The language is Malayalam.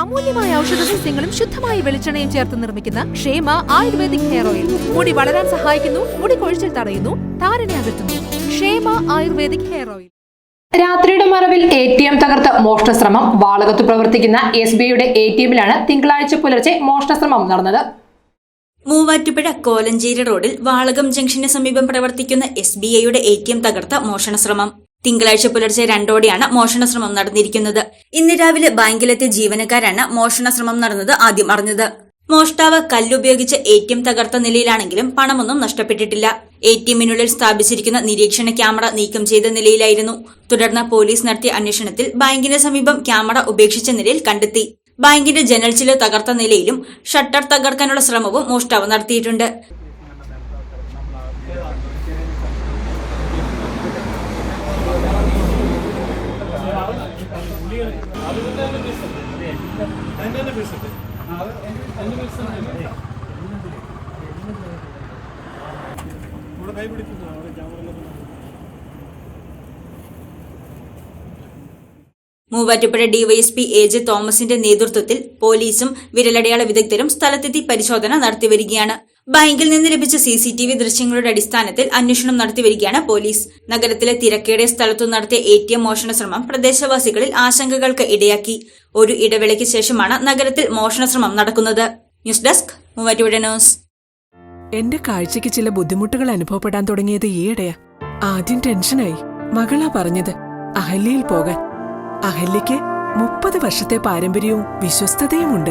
അമൂല്യമായ ഔഷധ സസ്യങ്ങളും ശുദ്ധമായ വെളിച്ചെണ്ണയും ചേർത്ത് നിർമ്മിക്കുന്ന ക്ഷേമ ആയുർവേദിക് ഹെയർ ഓയിൽ. മുടി വളരാൻ സഹായിക്കുന്നു മുടി കൊഴിച്ചിൽ തടയുന്നു താരനെ അകറ്റുന്നു. ക്ഷേമ ആയുർവേദിക് ഹെയർ ഓയിൽ. രാത്രിയുടെ മറവിൽ എ ടി എം തകർത്ത് മോഷ്ടശ്രമം വാളകത്ത് പ്രവർത്തിക്കുന്ന എസ് ബി ഐയുടെ എ ടി എമ്മിലാണ് തിങ്കളാഴ്ച പുലർച്ചെ മോഷ്ടശ്രമം നടന്നത്. മൂവാറ്റുപുഴ കോലഞ്ചേരി റോഡിൽ വാളകം ജംഗ്ഷന് സമീപം പ്രവർത്തിക്കുന്ന എസ് ബി ഐയുടെ എ ടി എം തകർത്ത മോഷണശ്രമം. തിങ്കളാഴ്ച പുലർച്ചെ രണ്ടോടെയാണ് മോഷണശ്രമം നടന്നിരിക്കുന്നത്. ഇന്ന് രാവിലെ ബാങ്കിലെത്തിയ ജീവനക്കാരാണ് മോഷണശ്രമം നടന്നത് ആദ്യം അറിഞ്ഞത്. മോഷ്ടാവ് കല്ലുപയോഗിച്ച് എ ടി എം തകർത്ത നിലയിലാണെങ്കിലും പണമൊന്നും നഷ്ടപ്പെട്ടിട്ടില്ല. എ ടി എമ്മിനുള്ളിൽ സ്ഥാപിച്ചിരിക്കുന്ന നിരീക്ഷണ ക്യാമറ നീക്കം ചെയ്ത നിലയിലായിരുന്നു. തുടർന്ന് പോലീസ് നടത്തിയ അന്വേഷണത്തിൽ ബാങ്കിന് സമീപം ക്യാമറ ഉപേക്ഷിച്ച നിലയിൽ കണ്ടെത്തി. ബാങ്കിന്റെ ജനൽ തകർത്ത നിലയിലും ഷട്ടർ തകർക്കാനുള്ള ശ്രമവും മോഷ്ടാവ് നടത്തിയിട്ടുണ്ട്. മൂവാറ്റുപുഴ ഡിവൈഎസ്പി എ ജെ തോമസിന്റെ നേതൃത്വത്തിൽ പോലീസും വിരലടയാള വിദഗ്ധരും സ്ഥലത്തെത്തി പരിശോധന നടത്തിവരികയാണ് ബാങ്കിൽ നിന്ന് ലഭിച്ച സി സി ടി വി ദൃശ്യങ്ങളുടെ അടിസ്ഥാനത്തിൽ അന്വേഷണം നടത്തിവരികയാണ് പോലീസ്. നഗരത്തിലെ തിരക്കേടെ സ്ഥലത്തു നടത്തിയ എ ടി എം മോഷണ ശ്രമം പ്രദേശവാസികളിൽ ആശങ്കകൾക്ക് ഇടയാക്കി. ഒരു ഇടവേളയ്ക്ക് ശേഷമാണ് നഗരത്തിൽ മോഷണ ശ്രമം നടക്കുന്നത്. News desk Muvattupuzha news. എന്റെ കാഴ്ചയ്ക്ക് ചില ബുദ്ധിമുട്ടുകൾ അനുഭവപ്പെടാൻ തുടങ്ങിയത് ഈയിടെയാ. ആദ്യം ടെൻഷനായി. മകളാ പറഞ്ഞത് അഹല്യയിൽ പോകാൻ. അഹല്യയ്ക്ക് മുപ്പത് വർഷത്തെ പാരമ്പര്യവും വിശ്വസ്തതയുമുണ്ട്.